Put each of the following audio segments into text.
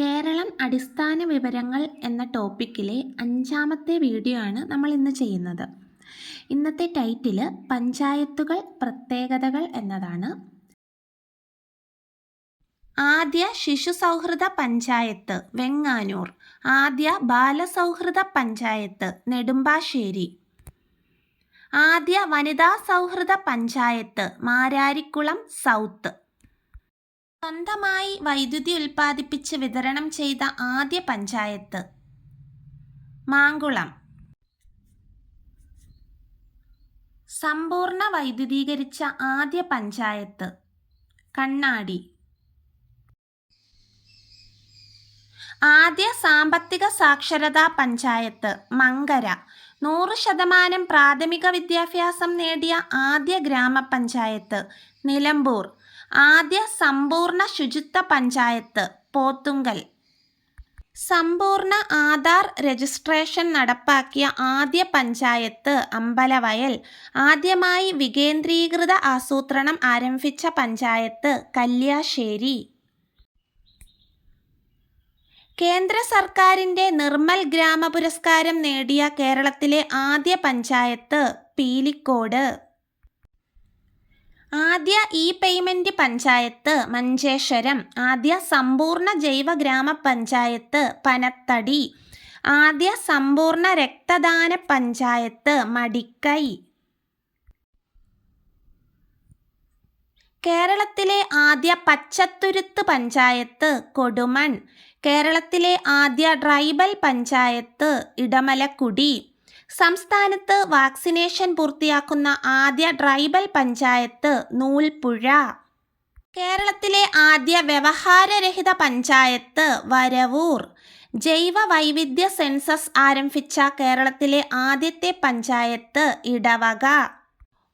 കേരളം അടിസ്ഥാന വിവരങ്ങൾ എന്ന ടോപ്പിക്കിലെ അഞ്ചാമത്തെ വീഡിയോ ആണ് നമ്മൾ ഇന്ന് ചെയ്യുന്നത്. ഇന്നത്തെ ടൈറ്റിൽ പഞ്ചായത്തുകൾ പ്രത്യേകതകൾ എന്നതാണ്. ആദ്യ ശിശു സൗഹൃദ പഞ്ചായത്ത് വെങ്ങാനൂർ. ആദ്യ ബാലസൗഹൃദ പഞ്ചായത്ത് നെടുമ്പാശ്ശേരി. ആദ്യ വനിതാ സൗഹൃദ പഞ്ചായത്ത് മാരാരിക്കുളം സൗത്ത്. സ്വന്തമായി വൈദ്യുതി ഉൽപ്പാദിപ്പിച്ച് വിതരണം ചെയ്ത ആദ്യ പഞ്ചായത്ത്. മാങ്കുളം. സമ്പൂർണ വൈദ്യുതീകരിച്ച ആദ്യ പഞ്ചായത്ത്. കണ്ണാടി. ആദ്യ സാമ്പത്തിക സാക്ഷരതാ പഞ്ചായത്ത് മങ്കര. നൂറ് ശതമാനം പ്രാഥമിക വിദ്യാഭ്യാസം നേടിയ ആദ്യ ഗ്രാമപഞ്ചായത്ത് നിലമ്പൂർ. ആദ്യ സമ്പൂർണ ശുചിത്വ പഞ്ചായത്ത് പോത്തുങ്കൽ. സമ്പൂർണ ആധാർ രജിസ്ട്രേഷൻ നടപ്പാക്കിയ ആദ്യ പഞ്ചായത്ത് അമ്പലവയൽ. ആദ്യമായി വികേന്ദ്രീകൃത ആസൂത്രണം ആരംഭിച്ച പഞ്ചായത്ത് കല്യാശ്ശേരി. കേന്ദ്ര സർക്കാരിന്റെ നിർമ്മൽ ഗ്രാമ പുരസ്കാരം നേടിയ കേരളത്തിലെ ആദ്യ പഞ്ചായത്ത് പീലിക്കോട്. ആദ്യ ഇ പേയ്മെന്റ് പഞ്ചായത്ത് മഞ്ചേശ്വരം ആദ്യ സമ്പൂർണ ജൈവ ഗ്രാമപഞ്ചായത്ത് പനത്തടി ആദ്യ സമ്പൂർണ രക്തദാന പഞ്ചായത്ത് മടിക്കൈ. കേരളത്തിലെ ആദ്യ പച്ചത്തുരുത്ത് പഞ്ചായത്ത് കൊടുമൺ കേരളത്തിലെ ആദ്യ ട്രൈബൽ പഞ്ചായത്ത് ഇടമലക്കുടി സംസ്ഥാനത്ത് വാക്സിനേഷൻ പൂർത്തിയാക്കുന്ന ആദ്യ ട്രൈബൽ പഞ്ചായത്ത് നൂൽപ്പുഴ. കേരളത്തിലെ ആദ്യ വ്യവഹാരരഹിത പഞ്ചായത്ത് വരവൂർ. ജൈവ വൈവിധ്യ സെൻസസ് ആരംഭിച്ച കേരളത്തിലെ ആദ്യത്തെ പഞ്ചായത്ത് ഇടവക.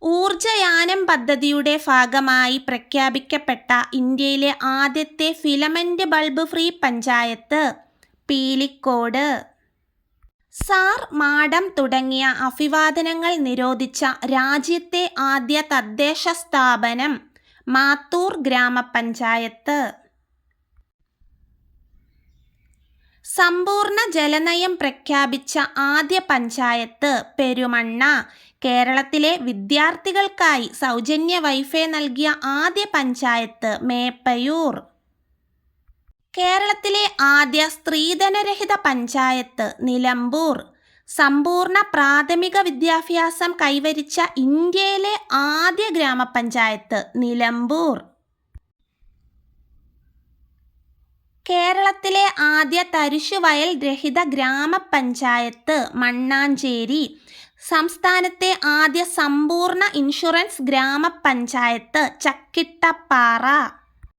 ഊർജയാനം പദ്ധതിയുടെ ഭാഗമായി പ്രഖ്യാപിക്കപ്പെട്ട ഇന്ത്യയിലെ ആദ്യത്തെ filament bulb free panchayat Pilicode. Sir madam തുടങ്ങിയ അഭിവാദനങ്ങൾ നിരോധിച്ച രാജ്യത്തെ ആദ്യ തദ്ദേശ സ്ഥാപനം മാത്തൂർ ഗ്രാമപഞ്ചായത്ത്. സമ്പൂർണ ജലനയം പ്രഖ്യാപിച്ച ആദ്യ പഞ്ചായത്ത് പെരുമണ്ണ. കേരളത്തിലെ വിദ്യാർത്ഥികൾക്കായി സൗജന്യ വൈഫൈ നൽകിയ ആദ്യ പഞ്ചായത്ത് മേപ്പയൂർ. കേരളത്തിലെ ആദ്യ സ്ത്രീധനരഹിത പഞ്ചായത്ത് നിലമ്പൂർ. സമ്പൂർണ പ്രാഥമിക വിദ്യാഭ്യാസം കൈവരിച്ച ഇന്ത്യയിലെ ആദ്യ ഗ്രാമപഞ്ചായത്ത് നിലമ്പൂർ. കേരളത്തിലെ ആദ്യ തരിശുവയൽ രഹിത ഗ്രാമപഞ്ചായത്ത് മണ്ണാഞ്ചേരി. സംസ്ഥാനത്തെ ആദ്യ സമ്പൂർണ ഇൻഷുറൻസ് ഗ്രാമപഞ്ചായത്ത് ചക്കിട്ടപ്പാറ.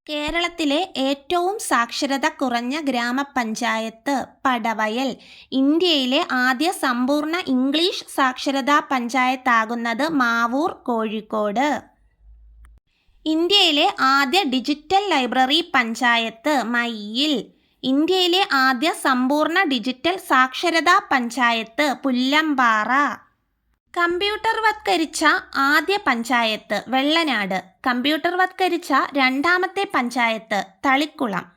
കേരളത്തിലെ ഏറ്റവും സാക്ഷരത കുറഞ്ഞ ഗ്രാമപഞ്ചായത്ത് പടവയൽ. ഇന്ത്യയിലെ ആദ്യ സമ്പൂർണ ഇംഗ്ലീഷ് സാക്ഷരതാ പഞ്ചായത്താകുന്നത് മാവൂർ കോഴിക്കോട്. ഇന്ത്യയിലെ ആദ്യ ഡിജിറ്റൽ ലൈബ്രറി പഞ്ചായത്ത് മയ്യിൽ. ഇന്ത്യയിലെ ആദ്യ സമ്പൂർണ ഡിജിറ്റൽ സാക്ഷരതാ പഞ്ചായത്ത് പുല്ലമ്പാറ. കമ്പ്യൂട്ടർവത്കരിച്ച ആദ്യ പഞ്ചായത്ത് വെള്ളനാട്. കമ്പ്യൂട്ടർവത്കരിച്ച രണ്ടാമത്തെ പഞ്ചായത്ത് തളിക്കുളം.